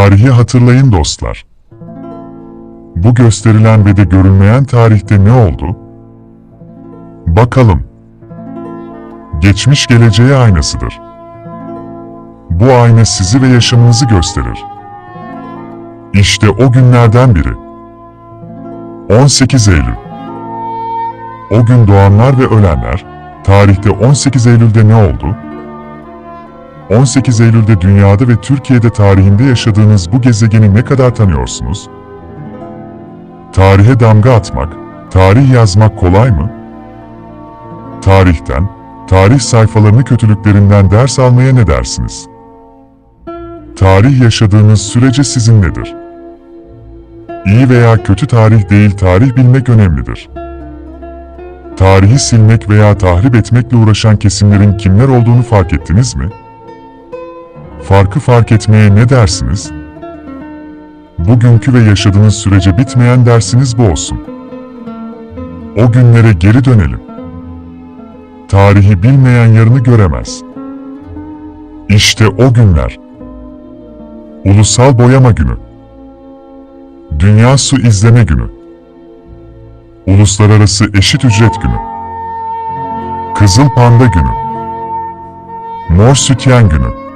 Tarihi hatırlayın dostlar. Bu gösterilen ve de görülmeyen tarihte ne oldu? Bakalım. Geçmiş geleceğe aynasıdır. Bu ayna sizi ve yaşamınızı gösterir. İşte o günlerden biri. 18 Eylül. O gün doğanlar ve ölenler, tarihte 18 Eylül'de ne oldu? 18 Eylül'de dünyada ve Türkiye'de tarihinde yaşadığınız bu gezegeni ne kadar tanıyorsunuz? Tarihe damga atmak, tarih yazmak kolay mı? Tarihten, tarih sayfalarını kötülüklerinden ders almaya ne dersiniz? Tarih yaşadığınız sürece sizinledir. İyi veya kötü tarih değil tarih bilmek önemlidir. Tarihi silmek veya tahrip etmekle uğraşan kesimlerin kimler olduğunu fark ettiniz mi? Farkı fark etmeye ne dersiniz? Bugünkü ve yaşadığınız sürece bitmeyen dersiniz bu olsun. O günlere geri dönelim. Tarihi bilmeyen yarını göremez. İşte o günler. Ulusal Boyama Günü. Dünya Su İzleme Günü. Uluslararası Eşit Ücret Günü. Kızıl Panda Günü. Mor Sütyen Günü.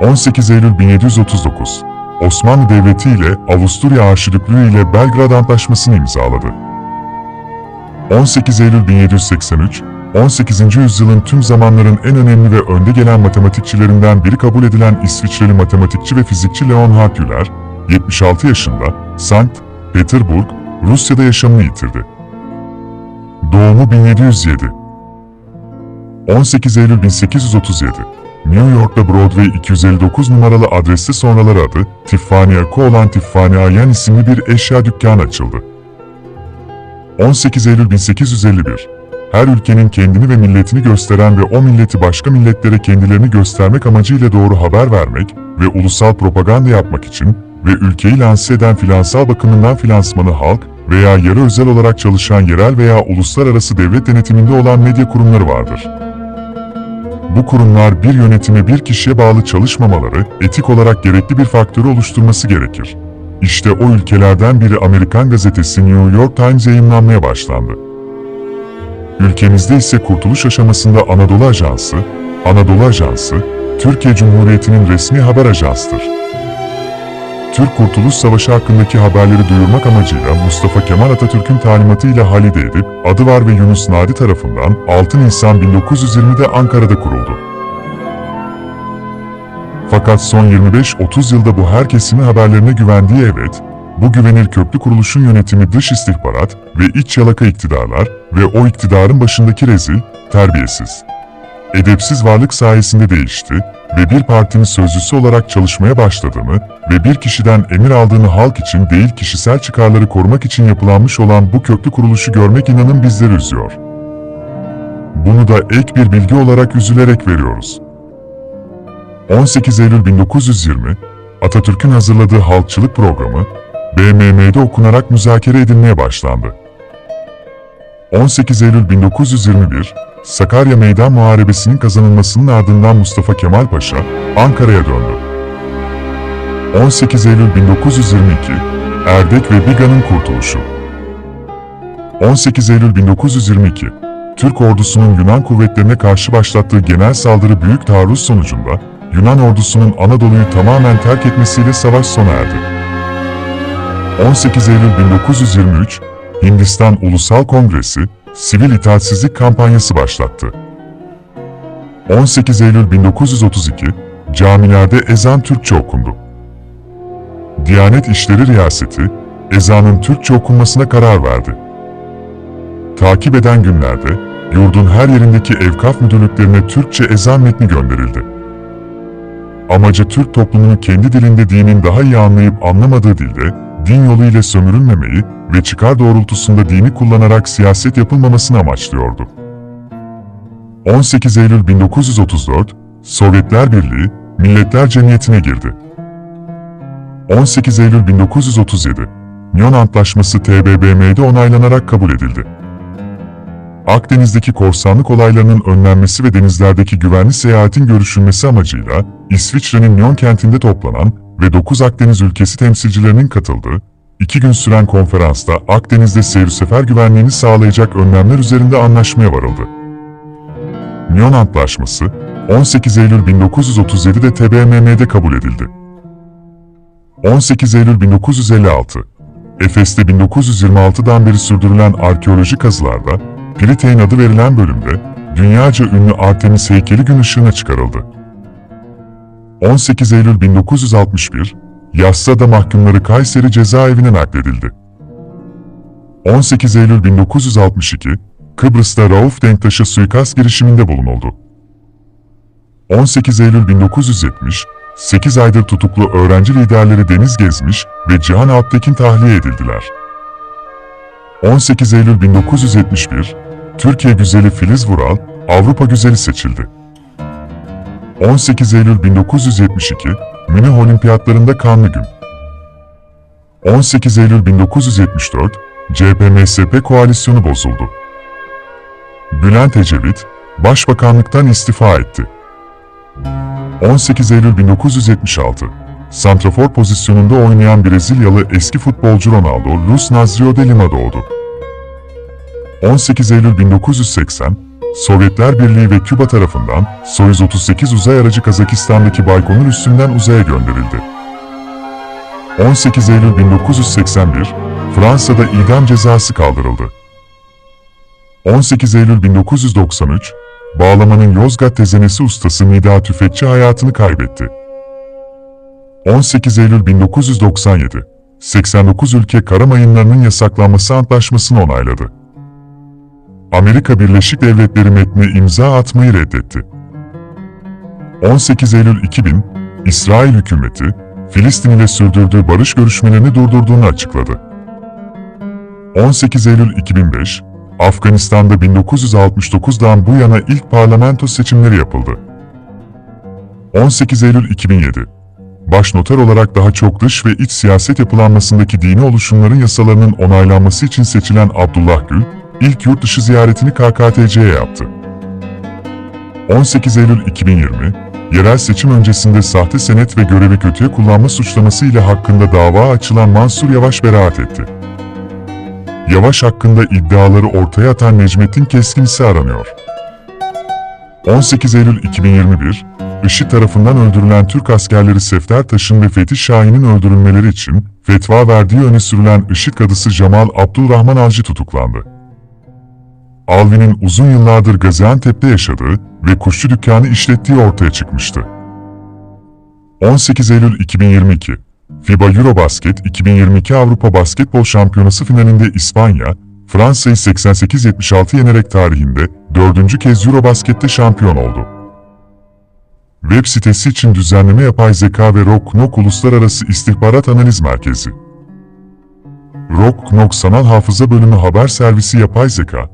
18 Eylül 1739 Osmanlı Devleti ile Avusturya Arşidüklüğü ile Belgrad Antlaşması'nı imzaladı. 18 Eylül 1783 18. yüzyılın tüm zamanların en önemli ve önde gelen matematikçilerinden biri kabul edilen İsviçreli matematikçi ve fizikçi Leonhard Euler, 76 yaşında Sankt Petersburg, Rusya'da yaşamını yitirdi. Doğumu 1707 18 Eylül 1837 New York'ta Broadway 259 numaralı adreste sonraları adı Tiffany Co. olan Tiffany Ayan isimli bir eşya dükkanı açıldı. 18 Eylül 1851 Her ülkenin kendini ve milletini gösteren ve o milleti başka milletlere kendilerini göstermek amacıyla doğru haber vermek ve ulusal propaganda yapmak için ve ülkeyi lanse eden finansal bakımından finansmanı halk veya yarı özel olarak çalışan yerel veya uluslararası devlet denetiminde olan medya kurumları vardır. Bu kurumlar bir yönetime bir kişiye bağlı çalışmamaları, etik olarak gerekli bir faktörü oluşturması gerekir. İşte o ülkelerden biri Amerikan gazetesi New York Times yayınlanmaya başlandı. Ülkemizde ise kurtuluş aşamasında Anadolu Ajansı, Anadolu Ajansı, Türkiye Cumhuriyeti'nin resmi haber ajansıdır. Türk Kurtuluş Savaşı hakkındaki haberleri duyurmak amacıyla Mustafa Kemal Atatürk'ün talimatıyla Halide Edip, Adıvar ve Yunus Nadi tarafından 6 Nisan 1920'de Ankara'da kuruldu. Fakat son 25-30 yılda bu her kesimin haberlerine güvendiği evet, bu güvenilir köklü kuruluşun yönetimi dış istihbarat ve iç yalaka iktidarlar ve o iktidarın başındaki rezil, terbiyesiz, edepsiz varlık sayesinde değişti ve bir partinin sözcüsü olarak çalışmaya başladığını ve bir kişiden emir aldığını halk için değil kişisel çıkarları korumak için yapılanmış olan bu köklü kuruluşu görmek inanın bizleri üzüyor. Bunu da ek bir bilgi olarak üzülerek veriyoruz. 18 Eylül 1920, Atatürk'ün hazırladığı halkçılık programı, BMM'de okunarak müzakere edilmeye başlandı. 18 Eylül 1921, Sakarya Meydan Muharebesi'nin kazanılmasının ardından Mustafa Kemal Paşa, Ankara'ya döndü. 18 Eylül 1922, Erdek ve Biga'nın kurtuluşu. 18 Eylül 1922, Türk ordusunun Yunan kuvvetlerine karşı başlattığı genel saldırı büyük taarruz sonucunda, Yunan ordusunun Anadolu'yu tamamen terk etmesiyle savaş sona erdi. 18 Eylül 1923, Hindistan Ulusal Kongresi, sivil itaatsizlik kampanyası başlattı. 18 Eylül 1932, camilerde ezan Türkçe okundu. Diyanet İşleri Riyaseti, ezanın Türkçe okunmasına karar verdi. Takip eden günlerde, yurdun her yerindeki evkaf müdürlüklerine Türkçe ezan metni gönderildi. Amacı Türk toplumunu kendi dilinde dinin daha iyi anlayıp anlamadığı dilde, din yoluyla sömürülmemeyi ve çıkar doğrultusunda dini kullanarak siyaset yapılmamasını amaçlıyordu. 18 Eylül 1934, Sovyetler Birliği, Milletler Cemiyeti'ne girdi. 18 Eylül 1937, Nyon Antlaşması TBMM'de onaylanarak kabul edildi. Akdeniz'deki korsanlık olaylarının önlenmesi ve denizlerdeki güvenli seyahatin görüşülmesi amacıyla İsviçre'nin Nyon kentinde toplanan ve 9 Akdeniz ülkesi temsilcilerinin katıldığı, iki gün süren konferansta Akdeniz'de seyir sefer güvenliğini sağlayacak önlemler üzerinde anlaşmaya varıldı. Nyon Antlaşması, 18 Eylül 1937'de TBMM'de kabul edildi. 18 Eylül 1956, Efes'te 1926'dan beri sürdürülen arkeolojik kazılarda, Piriteyn adı verilen bölümde, dünyaca ünlü Artemis heykeli gün ışığına çıkarıldı. 18 Eylül 1961, Yassıada mahkumları Kayseri cezaevine nakledildi. 18 Eylül 1962, Kıbrıs'ta Rauf Denktaş'a suikast girişiminde bulunuldu. 18 Eylül 1970, 8 aydır tutuklu öğrenci liderleri Deniz Gezmiş ve Cihan Alptekin tahliye edildiler. 18 Eylül 1971, Türkiye güzeli Filiz Vural, Avrupa güzeli seçildi. 18 Eylül 1972, Münih Olimpiyatlarında kanlı gün. 18 Eylül 1974, CHP-MSP koalisyonu bozuldu. Bülent Ecevit, Başbakanlıktan istifa etti. 18 Eylül 1976, santrafor pozisyonunda oynayan Brezilyalı eski futbolcu Ronaldo Luz Nazario de Lima doğdu. 18 Eylül 1980, Sovyetler Birliği ve Küba tarafından Soyuz 38 uzay aracı Kazakistan'daki Baykonur üssünden uzaya gönderildi. 18 Eylül 1981, Fransa'da idam cezası kaldırıldı. 18 Eylül 1993, bağlamanın Yozgat tezenesi ustası Nida Tüfekçi hayatını kaybetti. 18 Eylül 1997, 89 ülke kara mayınlarının yasaklanması antlaşmasını onayladı. Amerika Birleşik Devletleri metne imza atmayı reddetti. 18 Eylül 2000, İsrail hükümeti, Filistin ile sürdürdüğü barış görüşmelerini durdurduğunu açıkladı. 18 Eylül 2005, Afganistan'da 1969'dan bu yana ilk parlamento seçimleri yapıldı. 18 Eylül 2007, başnoter olarak daha çok dış ve iç siyaset yapılanmasındaki dini oluşumların yasalarının onaylanması için seçilen Abdullah Gül, ilk yurt dışı ziyaretini KKTC'ye yaptı. 18 Eylül 2020, yerel seçim öncesinde sahte senet ve görevi kötüye kullanma suçlaması ile hakkında dava açılan Mansur Yavaş beraat etti. Yavaş hakkında iddiaları ortaya atan Necmettin Keskin ise aranıyor. 18 Eylül 2021, IŞİD tarafından öldürülen Türk askerleri Sefter Taş'ın ve Fethi Şahin'in öldürülmeleri için fetva verdiği öne sürülen IŞİD kadısı Cemal Abdurrahman Avcı tutuklandı. Alvin'in uzun yıllardır Gaziantep'te yaşadığı ve kuşçu dükkanı işlettiği ortaya çıkmıştı. 18 Eylül 2022, FIBA Eurobasket 2022 Avrupa Basketbol Şampiyonası finalinde İspanya, Fransa'yı 88-76 yenerek tarihinde dördüncü kez Eurobasket'te şampiyon oldu. Web sitesi için düzenleme yapay zeka ve ROKNOK Uluslararası İstihbarat Analiz Merkezi. ROKNOK Sanal Hafıza Bölümü Haber Servisi Yapay Zeka,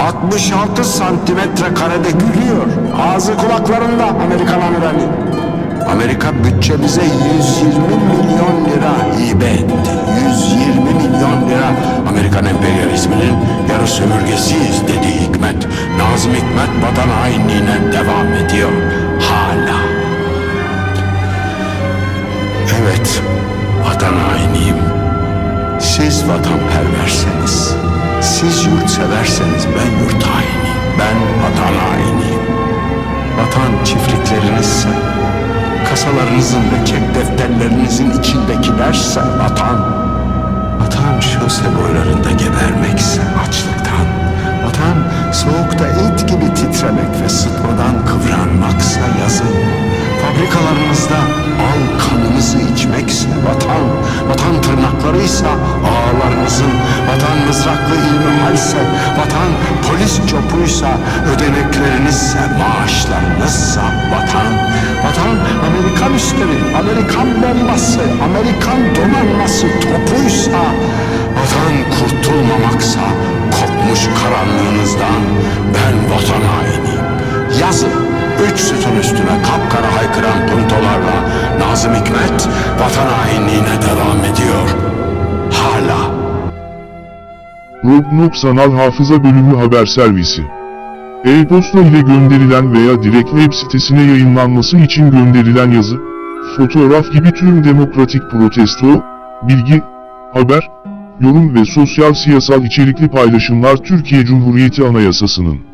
66 santimetre karede gülüyor. Ağzı kulaklarında Amerikan amirali. Amerika bütçemize 120 milyon lira hibe etti. 120 milyon lira Amerikan emperyalizminin yarı sömürgesiyiz dedi Hikmet. Nazım Hikmet vatan hainliğine devam ediyor. Yurtseverseniz ben yurt hainiyim. Ben vatan hainiyim. Vatan çiftliklerinizse, kasalarınızın ve çek defterlerinizin içindekilerse vatan. Vatan şose boylarında gebermekse açlıktan, Vatan soğukta et gibi titremek ve sıtmadan kıvranmaksa yazın. Fabrikalarımızda al kanımızı içmekse vatan, vatan tırnaklarıysa ağalarımızın, vatan mızraklı ilmihalse, vatan polis çopuysa, ödeneklerinizse, maaşlarınızsa vatan, vatan Amerikan üstleri, Amerikan bombası, Amerikan donanması topuysa, vatan kurtulmamaksa, kopmuş karanlığınızdan ben vatan hainiyim. Yazın üç sütun üstüne kapkara haykıran puntolarla Nazım Hikmet vatan hainliğine devam ediyor. Hala. Robnok Sanal Hafıza Bölümü Haber Servisi E-posta ile gönderilen veya direkt web sitesine yayınlanması için gönderilen yazı, fotoğraf gibi tüm demokratik protesto, bilgi, haber, yorum ve sosyal siyasal içerikli paylaşımlar Türkiye Cumhuriyeti Anayasası'nın